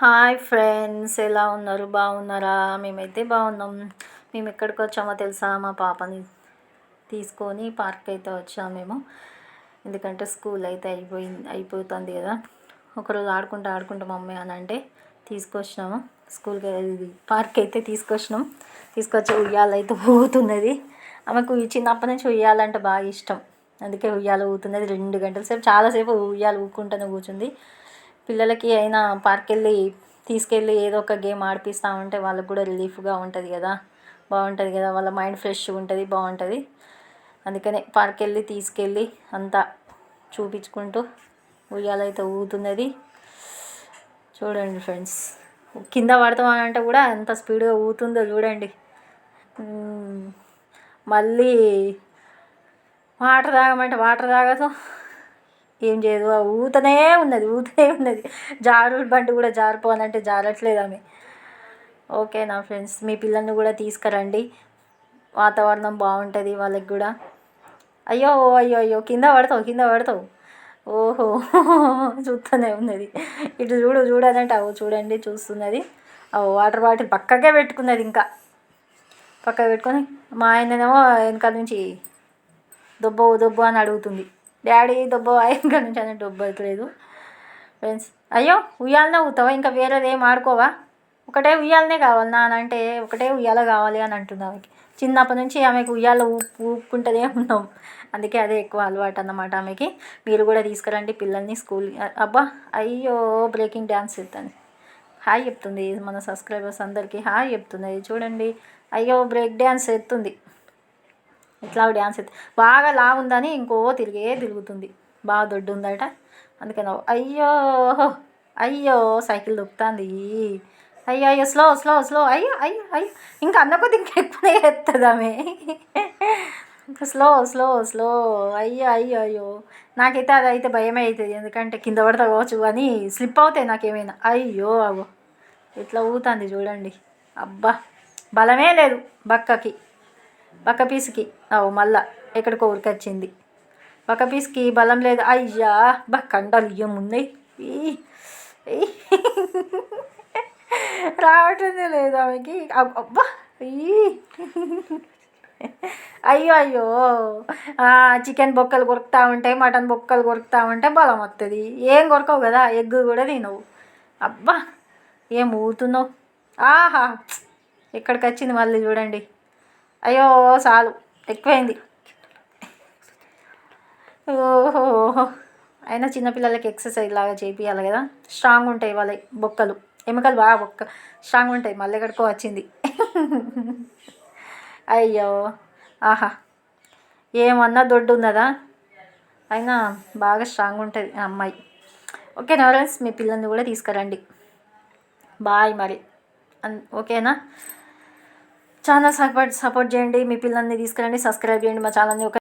Hi friends ఎలా ఉన్నారు? బాగున్నారా? మేమైతే బాగున్నాం. మేము ఎక్కడికి వచ్చామో తెలుసా? మా పాపని తీసుకొని పార్క్ అయితే వచ్చాము మేము. ఎందుకంటే స్కూల్ అయితే అయిపోయింది అయిపోతుంది కదా. ఒకరోజు ఆడుకుంటూ ఆడుకుంటూ మమ్మీ అని అంటే తీసుకొచ్చినాము. స్కూల్కి పార్క్ అయితే తీసుకొచ్చినాం. తీసుకొచ్చి ఉయ్యాల అయితే ఊగుతున్నది. ఆమెకు చిన్నప్పటి నుంచి ఉయ్యాలంటే బాగా ఇష్టం. అందుకే ఉయ్యాల ఊగుతున్నది. రెండు గంటల సేపు చాలాసేపు ఉయ్యాల ఊకుంటూనే కూర్చుంది. పిల్లలకి అయినా పార్క్ వెళ్ళి తీసుకెళ్ళి ఏదో ఒక గేమ్ ఆడిపిస్తూ ఉంటే వాళ్ళకి కూడా రిలీఫ్గా ఉంటుంది కదా. బాగుంటుంది కదా. వాళ్ళ మైండ్ ఫ్రెష్గా ఉంటుంది బాగుంటుంది. అందుకనే పార్క్ వెళ్ళి తీసుకెళ్ళి అంతా చూపించుకుంటూ ఉయ్యాలైతే ఊగుతున్నది. చూడండి ఫ్రెండ్స్. కింద పడతామని అంటే కూడా ఎంత స్పీడ్గా ఊగుతుందో చూడండి. మళ్ళీ వాటర్ తాగమంటే వాటర్ తాగదు. ఏం చేయదు. ఊతనే ఉన్నది ఊతనే ఉన్నది. జారు బండి కూడా జారిపోవాలంటే జారట్లేదు ఆమె. ఓకే నా ఫ్రెండ్స్ మీ పిల్లల్ని కూడా తీసుకురండి. వాతావరణం బాగుంటుంది వాళ్ళకి కూడా. అయ్యో అయ్యో అయ్యో కింద పడతావు కింద పడతావు. ఓహో చూస్తూనే ఉన్నది. ఇటు చూడు చూడాలంటే అవు చూడండి చూస్తున్నది. అవు వాటర్ బాటిల్ పక్కకే పెట్టుకున్నది ఇంకా. పక్కకు పెట్టుకొని మా ఆయననేమో వెనకాల నుంచి దొబ్బ దొబ్బ అని అడుగుతుంది. డాడీ దొబ్బ ఇంకా నుంచి అని దొబ్బ అవుతలేదు ఫ్రెండ్స్ అయ్యో ఉయ్యాలనే ఊతావా ఇంకా వేరేది ఏం ఆడుకోవా? ఒకటే ఉయ్యాలనే కావాలి నానంటే అంటే ఒకటే ఉయ్యాల కావాలి అని అంటుంది ఆమెకి. చిన్నప్పటి నుంచి ఆమెకు ఉయ్యాల ఊపుకుంటూనే ఉన్నాం. అందుకే అదే ఎక్కువ అలవాటు అన్నమాట ఆమెకి. మీరు కూడా తీసుకురండి పిల్లల్ని స్కూల్. అబ్బా అయ్యో బ్రేకింగ్ డ్యాన్స్ చెప్తాను హాయ్ చెప్తుంది మన సబ్స్క్రైబర్స్ అందరికీ. హాయ్ చెప్తుంది. చూడండి. అయ్యో బ్రేక్ డ్యాన్స్ ఎత్తుంది. ఇట్లా డ్యాన్స్ అయితే బాగా లా ఉందని ఇంకో తిరిగే తిరుగుతుంది. బాగా దొడ్డు ఉందట అందుకని అయ్యో అయ్యో సైకిల్ దొక్కుతుంది. అయ్యో అయ్యో స్లో స్లో స్లో అయ్యో అయ్యో అయ్యో. ఇంకా అన్న కొద్ది ఇంకా ఎక్కువనే ఎత్తుంది ఆమె. స్లో స్లో స్లో అయ్యో అయ్యో అయ్యో. నాకైతే అది అయితే భయమే అవుతుంది ఎందుకంటే కింద పడతా కావచ్చు అని స్లిప్ అవుతాయి నాకేమైనా. అయ్యో అవో ఇట్లా ఊతుంది చూడండి. అబ్బా బలమే లేదు బక్కకి. పక్క పీసుకి అవు మళ్ళా ఎక్కడికో ఉరికొచ్చింది పక్క పీస్కి బలం లేదు. అయ్యా బా కండలు ఏమున్నాయి రావటమే లేదు ఆమెకి. అబ్బా అయ్యో అయ్యో. చికెన్ బొక్కలు కొరుకుతా ఉంటాయి మటన్ బొక్కలు కొరుకుతా ఉంటే బలం వస్తుంది ఏం కొరకవు కదా ఎగ్ కూడా తినవు. అబ్బా ఏం ఊతున్నావు ఆహా. ఎక్కడికి వచ్చింది మళ్ళీ చూడండి. అయ్యో చాలు. ఎక్కువైంది. ఓహో. అయినా చిన్నపిల్లలకి ఎక్సర్సైజ్ లాగా చేపియాలి కదా. స్ట్రాంగ్ ఉంటాయి వాళ్ళ బొక్కలు. ఎముకలు బాగా బొక్క స్ట్రాంగ్ ఉంటాయి. మళ్ళీ ఎక్కడికో వచ్చింది. అయ్యో. ఆహా. ఏమన్నా దొడ్డు ఉన్నదా? అయినా బాగా స్ట్రాంగ్ ఉంటుంది అమ్మాయి. ఓకే నవరెన్స్ మీ పిల్లల్ని కూడా తీసుకురండి. బాయ్ మరి. ఓకేనా? ఛానల్ సపోర్ట్ సపోర్ట్ చేయండి. మీ పిల్లల్ని తీసుకురండి సబ్స్క్రైబ్ చేయండి మా ఛానల్ని. ఒక